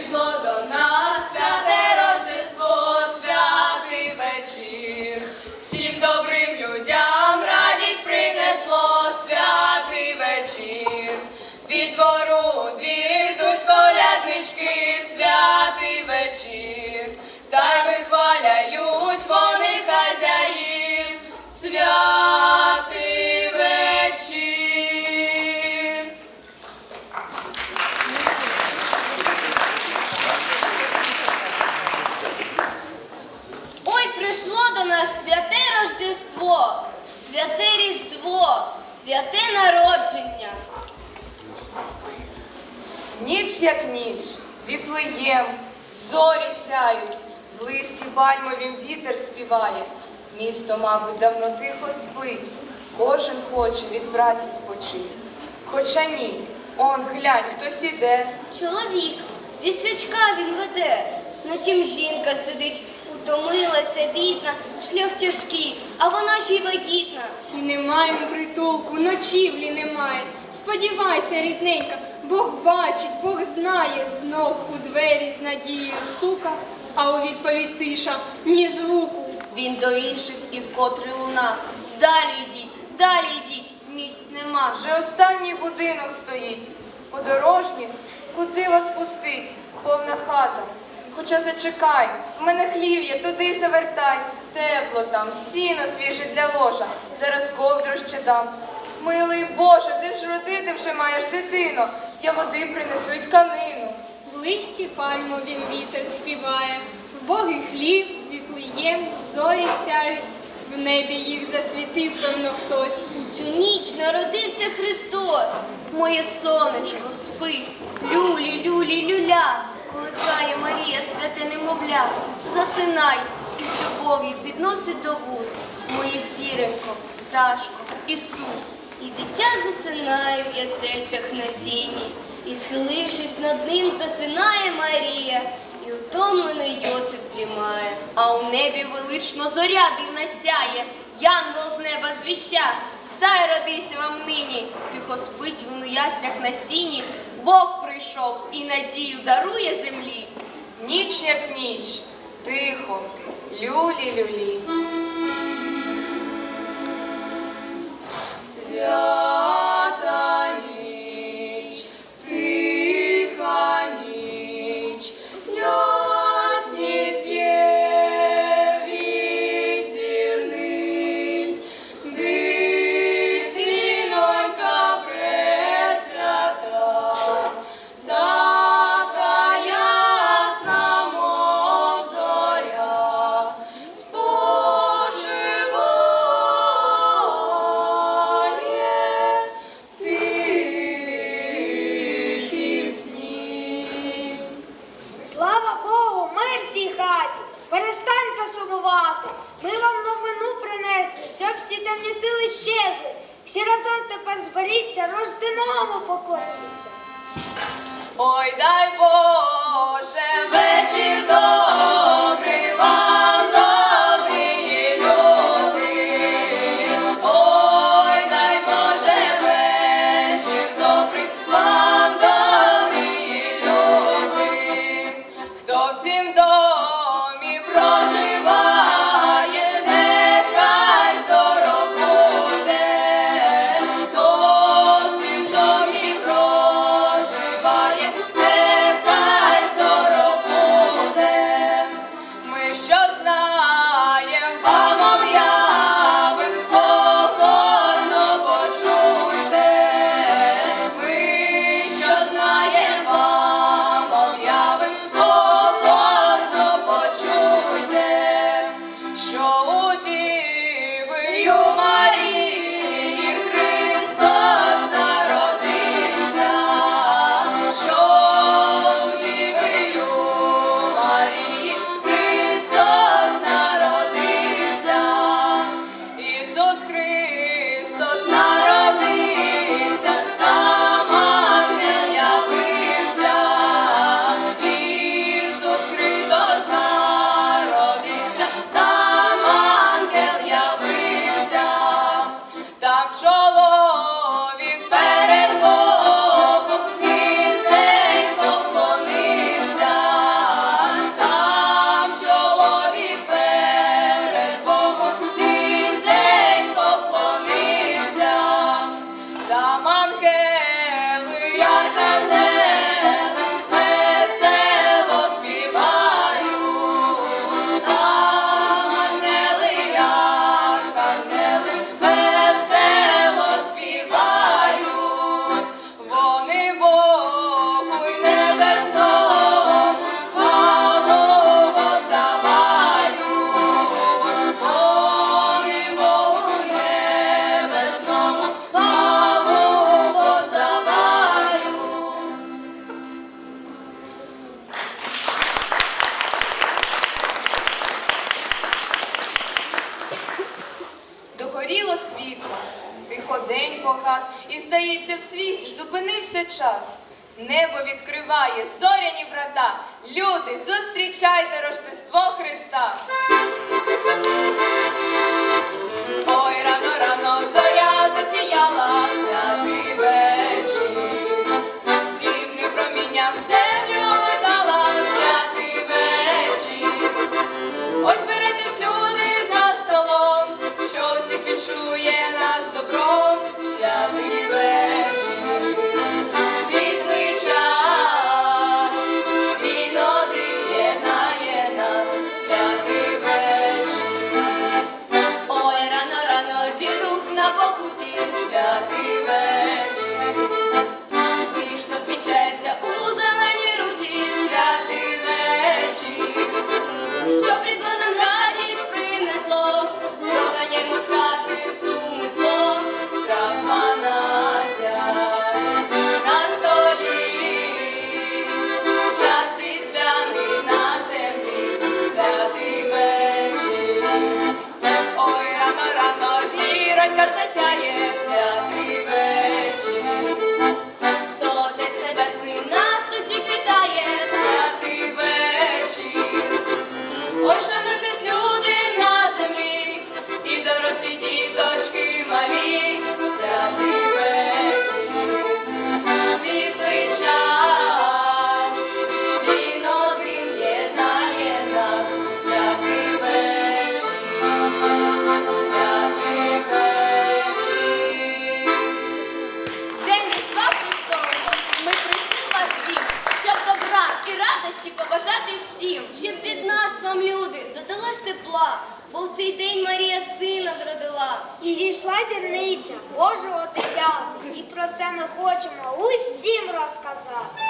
прийшло до нас святе Рождество, святий вечір. Всім добрим людям радість принесло святий вечір. Від двору у двір дуть коляднички, святий вечір. Та й вихваляють Різдво, святе народження. Ніч як ніч, віфлеєм, зорі сяють, в листі пальмовім вітер співає. Місто, мабуть, давно тихо спить, кожен хоче від праці спочить. Хоча ні, он глянь, хтось іде. Чоловік, віслячка він веде. На тім жінка сидить, утомилася, бідна, шлях тяжкий, а вона ж й вагітна. І немає притулку, ночівлі немає. Сподівайся, рідненька, Бог бачить, Бог знає, знов у двері з надією стука, а у відповідь тиша ні звуку. Він до інших і вкотре луна. Далі йдіть, далі йдіть, місць нема. Вже останній будинок стоїть. Подорожні, куди вас пустить? Повна хата. Хоча зачекай, в мене хлів є, туди завертай. Тепло там, сіно свіже для ложа. Зараз ковдру ще дам. Милий Боже, ти ж родити вже маєш дитину. Я води принесу й тканину. В листі пальмовім вітер співає, в Богий хліб, віфлеєм, зорі сяють, в небі їх засвітив, певно, хтось. У цю ніч народився Христос. Моє сонечко, спи, люлі, люлі, люля. Колихає Марія, святе немовля. Засинай і з любов'ю підносить до вуст. Моє сіренько, пташко, Ісус. І дитя засинає в ясельцях на сіні, і, схилившись над ним, засинає Марія, і утомлений Йосип дрімає. А у небі велично зоря дивна сяє, янгол з неба звіща. Цай родися вам нині, тихо спить він у яслях на сіні. Бог прийшов і надію дарує землі. Ніч як ніч, тихо, люлі люлі. Слава Богу, мир цій хаті. Перестаньте сумувати. Ми вам новину принесли, щоб всі темні сили щезли. Всі разом тепер зберіться, рожденому поклоніться. Ой, дай Боже, вечір добрий Прогоріло світло, тиходень погас, і, здається, в світі зупинився час. Небо відкриває зоряні врата. Люди, зустрічайте Рождество Христа. Ой, рано, рано, зоря засіяла. Божого дитяти. І про це ми хочемо усім розказати.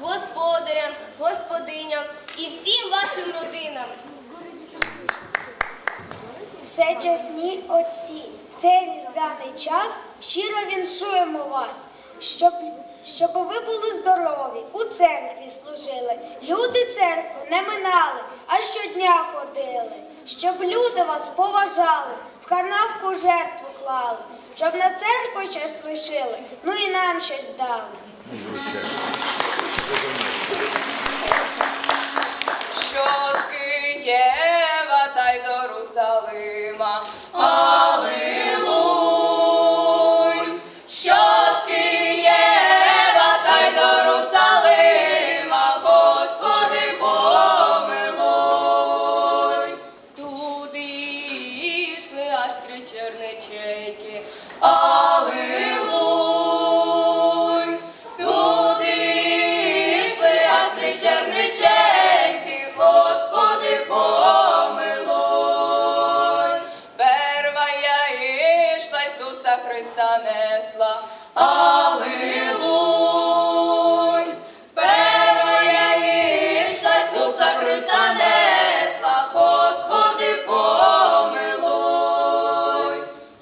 Господарям, господиням і всім вашим родинам. Все чесні отці, в цей різдвяний час щиро віншуємо вас, щоб, щоб ви були здорові, у церкві служили, люди церкву не минали, а щодня ходили, щоб люди вас поважали, в карнавку жертву клали, щоб на церкву щось лишили, ну і нам щось дали. Що з Києва та й до Русалима. Алілуй! Що з Києва та й до Русалима, Господи помилуй. Туди йшли аж три черничейки. Алілуй! Ісуса Христа несла, Господи помилуй,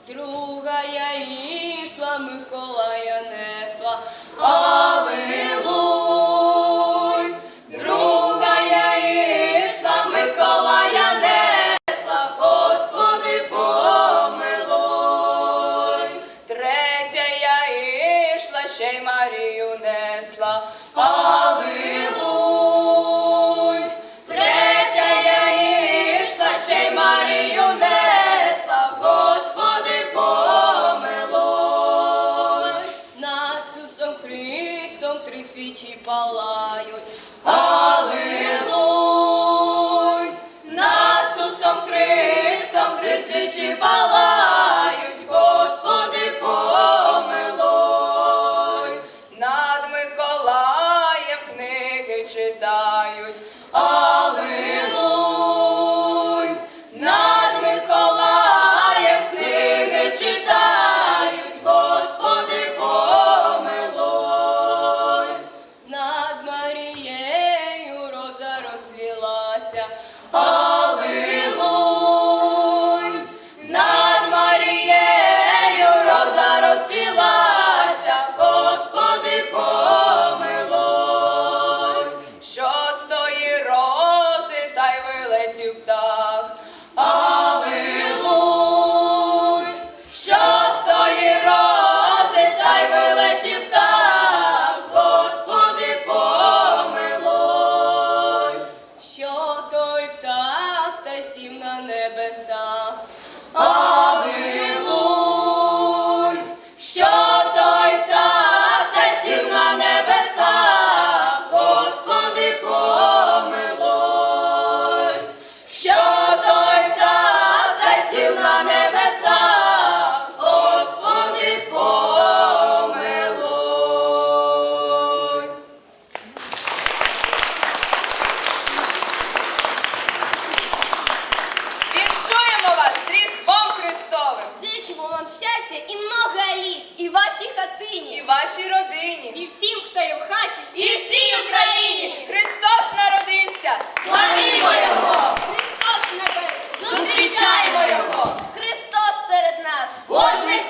друга я ішла, Миколая несла, Аллилуй, друга я ішла, Миколая несла, Господи помилуй, третя я ішла, ще й Марію несла. Аллилуй.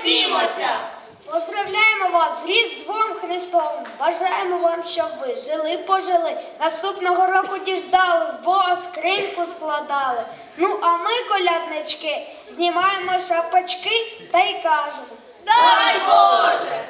Трусімося! Поздравляємо вас з Різдвом Христом! Бажаємо вам, щоб ви жили, пожили, наступного року діждали, бо скриньку складали. Ну, а ми, коляднички, знімаємо шапочки та й кажемо. Дай Боже!